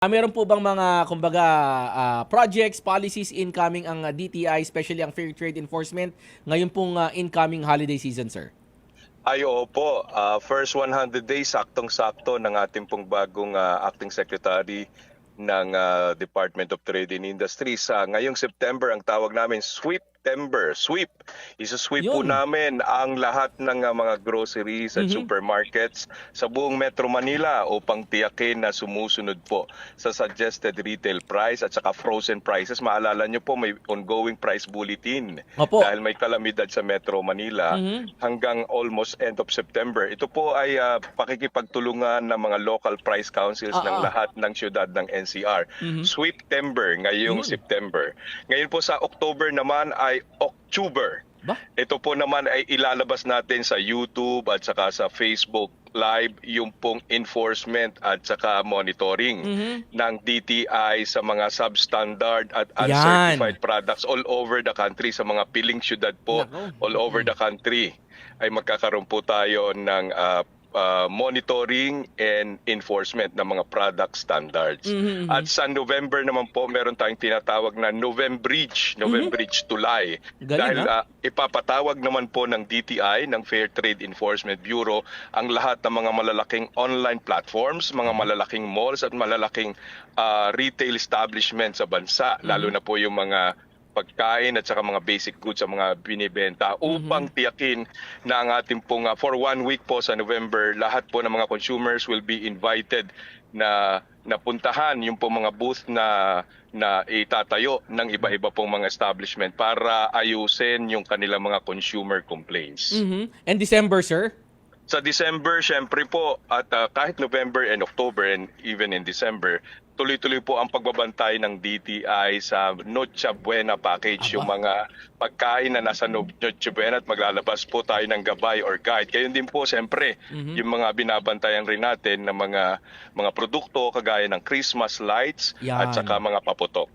Ah, meron po bang mga kumbaga ah, projects, policies incoming ang ah, DTI, especially ang Fair Trade Enforcement ngayon pong ah, incoming holiday season, sir? Ay, opo. Ah, first 100 days, saktong-sakto ng ating pong bagong ah, acting secretary ng ah, Department of Trade and Industry. Sa ngayong September, ang tawag namin Sweeptember. Sweep. Isa-sweep po namin ang lahat ng ah, mga groceries at Mhm. supermarkets sa buong Metro Manila upang tiyakin na sumusunod po sa suggested retail price at saka frozen prices. Maalala nyo po, may ongoing price bulletin Opo. dahil may kalamidad sa Metro Manila Mhm. hanggang almost end of September. Ito po ay ah, pakikipagtulungan ng mga local price councils Ah, ng ah. lahat ng syudad ng NCR. Mhm. Sweeptember ngayong Yun. September. Ngayon po sa October naman ay October. Ba? Ito po naman ay ilalabas natin sa YouTube at saka sa Facebook Live yung pong enforcement at saka monitoring Mhm. ng DTI sa mga substandard at Yan. uncertified products all over the country sa mga piling syudad po Nako. all over the country ay magkakaroon po tayo ng ah, ah, monitoring and enforcement ng mga product standards. Mhm, mhm. At sa November naman po meron tayong tinatawag na Novembridge, Novembridge Tulay. Mhm. Galing, Dahil ha? ah, ipapatawag naman po ng DTI, ng Fair Trade Enforcement Bureau, ang lahat ng mga malalaking online platforms, mga malalaking malls at malalaking ah, retail establishments sa bansa, lalo na po yung mga pagkain at saka mga basic goods sa mga binibenta upang tiyakin na ang ating pong ah, for one week po sa November lahat po ng mga consumers will be invited na napuntahan yung po mga booth na na itatayo ng iba-iba pong mga establishment para ayusin yung kanilang mga consumer complaints. Mhm. And December, sir? Sa December, syempre po, at ah, kahit November and October and even in December, tuloy-tuloy po ang pagbabantay ng DTI sa Noche Buena package, Aba. yung mga pagkain na nasa No- Noche Buena at maglalabas po tayo ng gabay or guide. Gayon din po, syempre, Mhm. yung mga binabantayan rin natin ng mga mga produkto kagaya ng Christmas lights Yan. at saka mga paputok.